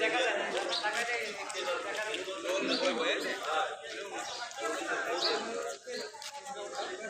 দেখা যায় না। টাকাটাই